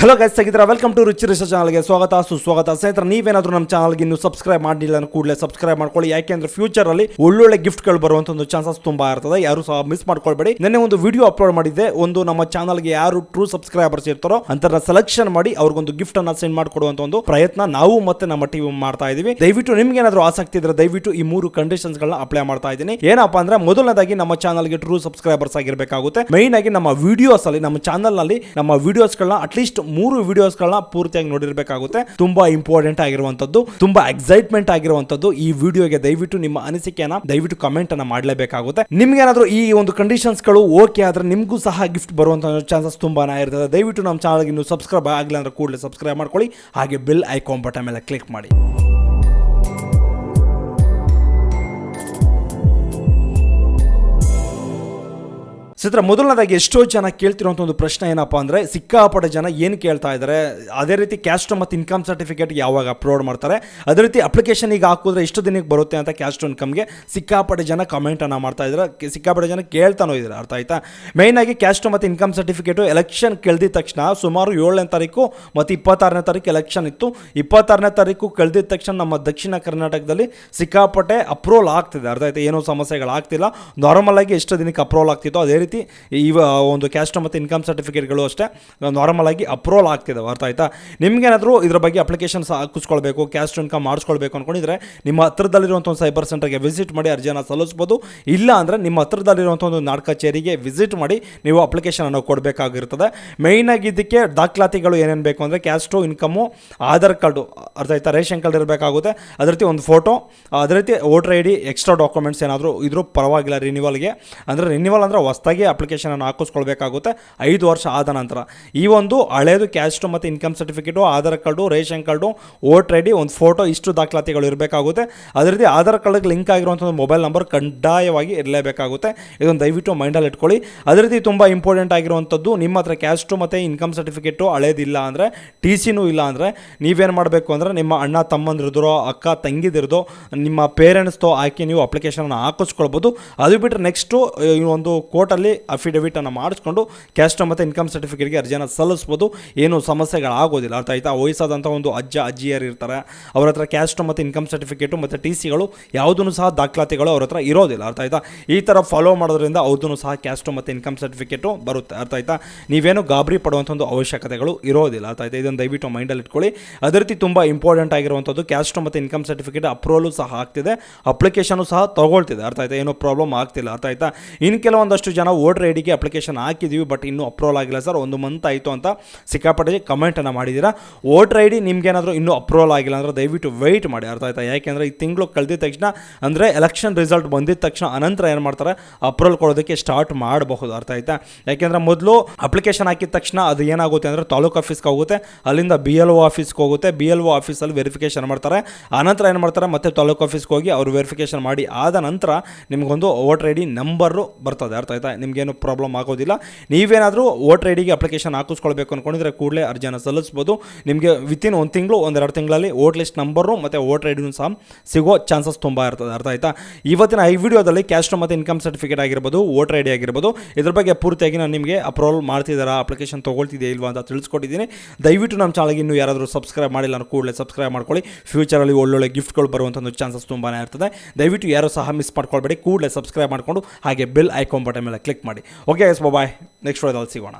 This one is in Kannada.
ಹಲೋ ಗೈಸ್ ತೆಗಿದ್ರ ವೆಲ್ಕಮ್ ಟು ರುಚಿ ರಿಸರ್ಚ್ ಚಾನಲ್ಗೆ ಸ್ವಾಗತ, ಸುಸ್ವಾಗತ. ಸ್ನೇಹಿತರೆ ನೀವೇನಾದ್ರೂ ನಮ್ಮ ಚಾನಲ್ಗೆ ಇನ್ನು ಸಬ್ಸ್ಕ್ರೈಬ್ ಮಾಡಿಲ್ಲ ಕೂಡಲೇ ಸಬ್ಸ್ಕ್ರೈಬ್ ಮಾಡ್ಕೊಳ್ಳಿ. ಯಾಕೆಂದ್ರೆ ಫ್ಯೂಚರ್ ಅಲ್ಲಿ ಒಳ್ಳೊಳ್ಳೆ ಗಿಫ್ಟ್ಗಳು ಬರುವಂತ ಒಂದು ಚಾನ್ಸಸ್ ತುಂಬಾ ಇರ್ತದೆ. ಯಾರು ಸಹ ಮಿಸ್ ಮಾಡ್ಕೊಳ್ಬೇಡಿ. ನಿನ್ನೆ ಒಂದು ವಿಡಿಯೋ ಅಪ್ಲೋಡ್ ಮಾಡಿದ್ದೆ. ಒಂದು ನಮ್ಮ ಚಾನಲ್ಗೆ ಯಾರು ಟ್ರೂ ಸಬ್ಸ್ಕ್ರೈಬರ್ಸ್ ಇರ್ತಾರೋ ಅಂತರ ಸೆಲೆಕ್ಷನ್ ಮಾಡಿ ಅವ್ರಿಗೊಂದು ಗಿಫ್ಟ್ ಅನ್ನ ಸೆಂಡ್ ಮಾಡ್ಕೊಡುವಂತ ಒಂದು ಪ್ರಯತ್ನ ನಾವು ಮತ್ತೆ ನಮ್ಮ ಟೀಮ್ ಮಾಡ್ತಾ ಇದೀವಿ. ದಯವಿಟ್ಟು ನಿಮ್ಗೆ ಏನಾದರೂ ಆಸಕ್ತಿ ಇದ್ರೆ ದಯವಿಟ್ಟು ಈ ಮೂರು ಕಂಡೀಷನ್ಸ್ ಗಳನ್ನ ಅಪ್ಲೈ ಮಾಡ್ತಾ ಇದ್ದೀನಿ. ಏನಪ್ಪಾ ಅಂದ್ರೆ ಮೊದಲನೇದಾಗಿ ನಮ್ಮ ಚಾನಲ್ಗೆ ಟ್ರೂ ಸಬ್ಸ್ಕ್ರೈಬರ್ಸ್ ಆಗಿರಬೇಕಾಗುತ್ತೆ. ಮೈನ್ ಆಗಿ ನಮ್ಮ ವಿಡಿಯೋಸ್ ಅಲ್ಲಿ, ನಮ್ಮ ಚಾನಲ್ನಲ್ಲಿ ನಮ್ಮ ವಿಡಿಯೋಸ್ ಗಳನ್ನ ಅಟ್ಲೀಸ್ಟ್ ಮೂರು ವಿಡಿಯೋಸ್ ಗಳನ್ನ ಪೂರ್ತಿಯಾಗಿ ನೋಡಿರಬೇಕಾಗುತ್ತೆ. ತುಂಬಾ ಇಂಪಾರ್ಟೆಂಟ್ ಆಗಿರುವಂತದ್ದು ತುಂಬಾ ಎಕ್ಸೈಟ್ಮೆಂಟ್ ಆಗಿರುವಂತದ್ದು ಈ ವಿಡಿಯೋಗೆ ದಯವಿಟ್ಟು ನಿಮ್ಮ ಅನಿಸಿಕೆಯನ್ನ ದಯವಿಟ್ಟು ಕಮೆಂಟ್ ಅನ್ನ ಮಾಡಲೇಬೇಕಾಗುತ್ತೆ. ನಿಮ್ಗೆ ಏನಾದರೂ ಈ ಒಂದು ಕಂಡೀಷನ್ಸ್ಗಳು ಓಕೆ ಆದ್ರೆ ನಿಮಗೂ ಸಹ ಗಿಫ್ಟ್ ಬರುವಂತ ಚಾನ್ಸಸ್ ತುಂಬಾನೇ ಇರ್ತದೆ. ದಯವಿಟ್ಟು ನಮ್ಮ ಚಾನಲ್ಗೆ ಇನ್ನು ಸಬ್ಸ್ಕ್ರೈಬ್ ಆಗಿಲ್ಲ ಅಂದ್ರೆ ಕೂಡಲೇ ಸಬ್ಸ್ಕ್ರೈಬ್ ಮಾಡ್ಕೊಳ್ಳಿ. ಹಾಗೆ ಬಿಲ್ ಐಕಾನ್ ಬಟನ್ ಮೇಲೆ ಕ್ಲಿಕ್ ಮಾಡಿ. ಸಿತ್ರ ಮೊದಲನೇದಾಗಿ ಎಷ್ಟೋ ಜನ ಕೇಳ್ತಿರೋಂಥ ಒಂದು ಪ್ರಶ್ನೆ ಏನಪ್ಪ ಅಂದ್ರೆ, ಸಿಕ್ಕಾಪಟ್ಟೆ ಜನ ಏನು ಕೇಳ್ತಾ ಇದ್ದಾರೆ ಅದೇ ರೀತಿ ಕ್ಯಾಸ್ಟ್ ಮತ್ತು ಇನ್ಕಮ್ ಸರ್ಟಿಫಿಕೇಟ್ ಯಾವಾಗ ಅಪ್ಲೋಡ್ ಮಾಡ್ತಾರೆ, ಅದೇ ರೀತಿ ಅಪ್ಲಿಕೇಶನ್ ಈಗ ಹಾಕಿದ್ರೆ ಎಷ್ಟು ದಿನಕ್ಕೆ ಬರುತ್ತೆ ಅಂತ ಕ್ಯಾಸ್ಟ್ ಇನ್ಕಮ್ಗೆ ಸಿಕ್ಕಾಪಟ್ಟೆ ಜನ ಕಮೆಂಟನ್ನು ಮಾಡ್ತಾ ಇದ್ದಾರೆ ಸಿಕ್ಕಾಪಟ್ಟೆ ಜನ ಕೇಳ್ತಾನೋ ಇದ್ದಾರೆ ಅರ್ಥ ಆಯ್ತಾ? ಆಗಿ ಕ್ಯಾಸ್ಟ್ ಮತ್ತು ಇನ್ಕಮ್ ಸರ್ಟಿಫಿಕೇಟು ಎಲೆಕ್ಷನ್ ಕಳೆದಿದ ತಕ್ಷಣ, ಸುಮಾರು ಏಳನೇ ತಾರೀಕು ಮತ್ತು ಇಪ್ಪತ್ತಾರನೇ ತಾರೀಕು ಎಲೆಕ್ಷನ್ ಇತ್ತು. ಇಪ್ಪತ್ತಾರನೇ ತಾರೀಕು ಕಳೆದಿದ ತಕ್ಷಣ ನಮ್ಮ ದಕ್ಷಿಣ ಕರ್ನಾಟಕದಲ್ಲಿ ಸಿಕ್ಕಾಪಟ್ಟೆ ಅಪ್ರೂವಲ್ ಆಗ್ತಿದೆ, ಅರ್ಥ ಆಯ್ತಾ? ಏನೋ ಸಮಸ್ಯೆಗಳಾಗ್ತಿಲ್ಲ ನಾರ್ಮಲ್ ಆಗಿ ಎಷ್ಟು ದಿನಕ್ಕೆ ಅಪ್ರೂವಲ್ ಆಗ್ತಿತ್ತು ಅದೇ ರೀತಿ ಇವ ಒಂದು ಕ್ಯಾಸ್ಟ್ ಮತ್ತು ಇನ್ಕಮ್ ಸರ್ಟಿಫಿಕೇಟ್ಗಳು ಅಷ್ಟೇ ನಾರ್ಮಲ್ ಆಗಿ ಅಪ್ರೂವಲ್ ಆಗ್ತಿದ್ದಾವೆ ಅರ್ಥ ಆಯ್ತಾ? ನಿಮ್ಗೇನಾದರೂ ಇದ್ರ ಬಗ್ಗೆ ಅಪ್ಲಿಕೇಶನ್ಸ್ ಹಾಕಿಸ್ಕೊಳ್ಬೇಕು ಕ್ಯಾಸ್ಟ್ ಇನ್ಕಮ್ ಮಾಡಿಸ್ಕೊಳ್ಬೇಕು ಅನ್ಕೊಂಡಿದ್ರೆ ನಿಮ್ಮ ಹತ್ರದಲ್ಲಿರುವಂಥ ಒಂದು ಸೈಬರ್ ಸೆಂಟರ್ಗೆ ವಿಸಿಟ್ ಮಾಡಿ ಅರ್ಜಿಯನ್ನು ಸಲ್ಲಿಸ್ಬೋದು. ಇಲ್ಲ ಅಂದರೆ ನಿಮ್ಮ ಹತ್ರದಲ್ಲಿರುವಂಥ ಒಂದು ನಾಡ್ ಕಚೇರಿಗೆ ವಿಸಿಟ್ ಮಾಡಿ ನೀವು ಅಪ್ಲಿಕೇಶನ್ ಅನ್ನು ಕೊಡಬೇಕಾಗಿರ್ತದೆ. ಆಗಿ ಇದಕ್ಕೆ ದಾಖಲಾತಿಗಳು ಏನೇನು ಬೇಕು ಅಂದರೆ ಕ್ಯಾಸ್ಟು ಇನ್ಕಮು ಆಧಾರ್ ಕಾರ್ಡು, ಅರ್ಥ ಆಯ್ತಾ? ರೇಷನ್ ಕಾರ್ಡ್ ಇರಬೇಕಾಗುತ್ತೆ. ಅದೇ ರೀತಿ ಒಂದು ಫೋಟೋ ಅದೇ ರೀತಿ voter I D extra documents ಏನಾದರೂ ಇದ್ರೂ ಪರವಾಗಿಲ್ಲ ರಿನಿವಲ್ಗೆ ಅಂದರೆ ರಿನಿವಲ್ ಅಂದರೆ ಹೊಸ್ದಾಗಿ ಅಪ್ಲಿಕೇಶನನ್ನು ಹಾಕಿಸ್ಕೊಳ್ಬೇಕಾಗುತ್ತೆ. ಐದು ವರ್ಷ ಆದ ನಂತರ. ಈ ಒಂದು ಹಳೇದು ಕ್ಯಾಸ್ಟು ಮತ್ತು income certificate Aadhaar card, ration card, voter I D, ಒಂದು ಫೋಟೋ, ಇಷ್ಟು ದಾಖಲಾತಿಗಳು ಇರಬೇಕಾಗುತ್ತೆ. ಅದೇ ಆಧಾರ್ ಕಾರ್ಡ್ಗೆ ಲಿಂಕ್ ಆಗಿರುವಂಥ ಒಂದು ಮೊಬೈಲ್ ನಂಬರ್ ಕಡ್ಡಾಯವಾಗಿ ಇರಲೇಬೇಕಾಗುತ್ತೆ. ಇದೊಂದು ದಯವಿಟ್ಟು ಮೈಂಡಲ್ಲಿ ಇಟ್ಕೊಳ್ಳಿ. ಅದೇ ರೀತಿ ತುಂಬ ಇಂಪಾರ್ಟೆಂಟ್ ಆಗಿರುವಂಥದ್ದು, ನಿಮ್ಮ ಹತ್ರ ಕ್ಯಾಸ್ಟು ಮತ್ತು ಇನ್ಕಮ್ ಸರ್ಟಿಫಿಕೇಟು ಹಳೇದಿಲ್ಲ ಅಂದರೆ ಟಿ ಸಿನೂ ಇಲ್ಲ ಅಂದರೆ, ನೀವೇನು ಮಾಡಬೇಕು ಅಂದರೆ, ನಿಮ್ಮ ಅಣ್ಣ, ತಮ್ಮಂದಿರಿದ್ರೋ, ಅಕ್ಕ, ತಂಗಿದಿರ್ದೋ, ನಿಮ್ಮ ಪೇರೆಂಟ್ಸ್తో ಹಾಕಿ ನೀವು ಅಪ್ಲಿಕೇಶನನ್ನು ಹಾಕಿಸ್ಕೊಳ್ಬೋದು. ಅದು ಬಿಟ್ಟರೆ ನೆಕ್ಸ್ಟು ಈ ಒಂದು ಕೋರ್ಟಲ್ಲಿ ಅಫಿಡವಿಟನ್ನು ಮಾಡಿಸ್ಕೊಂಡು ಕ್ಯಾಸ್ಟ್ ಮತ್ತು ಇನ್ಕಮ್ ಸರ್ಟಿಫಿಕೇಟ್ಗೆ ಅರ್ಜಿಯನ್ನು ಸಲ್ಲಿಸ್ಬೋದು. ಏನು ಸಮಸ್ಯೆಗಳಾಗೋದಿಲ್ಲ. ಅರ್ಥ ಆಯ್ತಾ? ವಯಸ್ಸಾದಂಥ ಒಂದು ಅಜ್ಜ, ಅಜ್ಜಿಯರು ಇರ್ತಾರೆ. ಅವ್ರ ಹತ್ರ ಕ್ಯಾಸ್ಟ್ ಮತ್ತು ಇನ್ಕಮ್ ಸರ್ಟಿಫಿಕೇಟು ಮತ್ತು ಟಿ ಸಿಗಳು ಯಾವುದೂ ಸಹ ದಾಖಲಾತಿಗಳು ಅವ್ರ ಹತ್ರ ಇರೋದಿಲ್ಲ. ಅರ್ಥ ಆಯ್ತಾ? ಈ ಥರ ಫಾಲೋ ಮಾಡೋದ್ರಿಂದ ಅವ್ರದ್ದು ಸಹ ಕ್ಯಾಸ್ಟು ಮತ್ತು ಇನ್ಕಮ್ ಸರ್ಟಿಫಿಕೇಟು ಬರುತ್ತೆ. ಅರ್ಥ ಆಯ್ತಾ? ನೀವೇನು ಗಾಬರಿ ಪಡುವಂಥ ಒಂದು ಅವಶ್ಯಕತೆಗಳು ಇರೋದಿಲ್ಲ. ಅರ್ಥ ಆಯ್ತಾ? ಇದನ್ನು ದಯವಿಟ್ಟು ಮೈಂಡಲ್ಲಿ ಇಟ್ಕೊಳ್ಳಿ. ಅದೇ ರೀತಿ ತುಂಬ ಇಂಪಾರ್ಟೆಂಟ್ ಆಗಿರುವಂಥದ್ದು ಕ್ಯಾಸ್ಟ್ ಮತ್ತು ಇನ್ಕಮ್ ಸರ್ಟಿಫಿಕೇಟ್ ಅಪ್ರೂವಲು ಸಹ ಆಗ್ತಿದೆ. ಅಪ್ಲಿಕೇಶನು ಸಹ ತಗೊಳ್ತಿದೆ. ಅರ್ಥ ಆಯ್ತಾ? ಏನೋ ಪ್ರಾಬ್ಲಮ್ ಆಗ್ತಿಲ್ಲ. ಅರ್ಥ ಆಯ್ತಾ? ಇನ್ನು ಕೆಲವೊಂದಷ್ಟು ಜನ ವೋಟರ್ ಐ ಡಿಗೆ ಅಪ್ಲಿಕೇಶನ್ ಹಾಕಿದ್ದೀವಿ ಬಟ್ ಇನ್ನೂ ಅಪ್ರೂವಲ್ ಆಗಿಲ್ಲ ಸರ್. ಒಂದು ಮಂತ್ ಆಯಿತು ಅಂತ ಸಿಕ್ಕಾಪಟ್ಟೆ ಕಮೆಂಟನ್ನು ಮಾಡಿದ್ದೀರಾ ವೋಟರ್ ಐ ಡಿ ನಿಮ್ಗೇನಾದರೂ ಇನ್ನೂ ಅಪ್ರೂವಲ್ ಆಗಿಲ್ಲ ಅಂದರೆ ದಯವಿಟ್ಟು ವೆಯ್ಟ್ ಮಾಡಿ, ಅರ್ಥ ಆಯ್ತಾ? ಯಾಕೆಂದರೆ ಈ ತಿಂಗಳು ಕಳೆದಿದ ತಕ್ಷಣ, ಅಂದರೆ ಎಲೆಕ್ಷನ್ ರಿಸಲ್ಟ್ ಬಂದಿದ ತಕ್ಷಣ ಅನಂತರ ಏನು ಮಾಡ್ತಾರೆ? ಅಪ್ರೂವಲ್ ಕೊಡೋದಕ್ಕೆ ಸ್ಟಾರ್ಟ್ ಮಾಡಬಹುದು, ಅರ್ಥ ಆಯ್ತಾ? ಯಾಕೆಂದರೆ ಮೊದಲು ಅಪ್ಲಿಕೇಶನ್ ಹಾಕಿದ ತಕ್ಷಣ ಅದು ಏನಾಗುತ್ತೆ ಅಂದರೆ ತಾಲೂಕು ಆಫೀಸ್ಗೆ ಹೋಗುತ್ತೆ, ಅಲ್ಲಿಂದ ಬಿ ಎಲ್ ಒ ಆಫೀಸ್ಗೆ ಹೋಗುತ್ತೆ. ಬಿ ಎಲ್ ಒ ಆಫೀಸಲ್ಲಿ ವೆರಿಫಿಕೇಷನ್ ಮಾಡ್ತಾರೆ. ಆನಂತರ ಏನು ಮಾಡ್ತಾರೆ? ಮತ್ತೆ ತಾಲೂಕು ಆಫೀಸ್ಗೆ ಹೋಗಿ ಅವರು ವೆರಿಫಿಕೇಷನ್ ಮಾಡಿ ಆದ ನಂತರ ನಿಮಗೊಂದು ವೋಟರ್ ಐ ಡಿ ನಂಬರು ಬರ್ತದೆ, ಅರ್ಥ ಆಯ್ತಾ? ನಿಮಗೇನು ಪ್ರಾಬ್ಲಮ್ ಆಗೋದಿಲ್ಲ. ನೀವೇನಾದರೂ ವೋಟರ್ ಐ ಡಿಗೆ ಅಪ್ಲಿಕೇಶನ್ ಹಾಕಿಸ್ಕೊಳ್ಬೇಕು ಅಂದ್ಕೊಂಡಿದ್ರೆ ಕೂಡಲೇ ಅರ್ಜಿಯನ್ನು ಸಲ್ಲಿಸ್ಬೋದು. ನಿಮಗೆ ವಿತಿನ್ ಒಂದು ತಿಂಗಳು ಒಂದೆರಡು ತಿಂಗಳಲ್ಲಿ ವೋಟ್ ಲಿಸ್ಟ್ ನಂಬರು ಮತ್ತು ವೋಟರ್ ಐ ಡಿನೂ ಸಹ ಸಿಗೋ ಚಾನ್ಸಸ್ ತುಂಬ ಇರ್ತದೆ. ಅರ್ಥ ಆಯ್ತಾ? ಇವತ್ತಿನ ಈ ವಿಡಿಯೋದಲ್ಲಿ ಕ್ಯಾಸ್ಟ್ ಮತ್ತು ಇನ್ಕಮ್ ಸರ್ಟಿಫಿಕೇಟ್ ಆಗಿರ್ಬೋದು, ವೋಟರ್ ಐ ಡಿ ಆಗಿರ್ಬೋದು, ಇದ್ರ ಬಗ್ಗೆ ಪೂರ್ತಿಯಾಗಿ ನಾನು ನಿಮಗೆ ಅಪ್ರೂವಲ್ ಮಾಡ್ತಿದ್ದಾರಾ ಅಪ್ಲಿಕೇಶನ್ ತೊಗೊಳ್ತಿದೆಯಾ ಇಲ್ವಾ ಅಂತ ತಿಳಿಸ್ಕೊಟ್ಟಿದ್ದೀನಿ. ದಯವಿಟ್ಟು ನಮ್ಮ ಚಾನಲ್ಗೆ ಇನ್ನೂ ಯಾರಾದರೂ ಸಬ್ಸ್ಕ್ರೈಬ್ ಮಾಡಿಲ್ಲ ಅಂದ್ರೆ ಕೂಡಲೇ ಸಬ್ಸ್ಕ್ರೈಬ್ ಮಾಡ್ಕೊಳ್ಳಿ. ಫ್ಯೂಚರಲ್ಲಿ ಒಳ್ಳೊಳ್ಳೆ ಗಿಫ್ಟ್ಗಳು ಬರುವಂಥ ಒಂದು ಚಾನ್ಸಸ್ ತುಂಬಾ ಇರ್ತದೆ. ದಯವಿಟ್ಟು ಯಾರು ಸಹ ಮಿಸ್ ಮಾಡ್ಕೊಳ್ಬೇಡಿ, ಕೂಡಲೇ ಸಬ್ಸ್ಕ್ರೈಬ್ ಮಾಡಿಕೊಂಡು ಹಾಗೆ ಬೆಲ್ ಐಕಾನ್ ಬಟನ್ ಮೇಲೆ ಕ್ಲಿಕ್ ಮಾಡಿ. ಓಕೆ ಎಸ್ ಬಾಯ್ ನೆಕ್ಸ್ಟ್ ವಿಡಿಯೋದಲ್ಲಿ ಸಿಗೋಣ.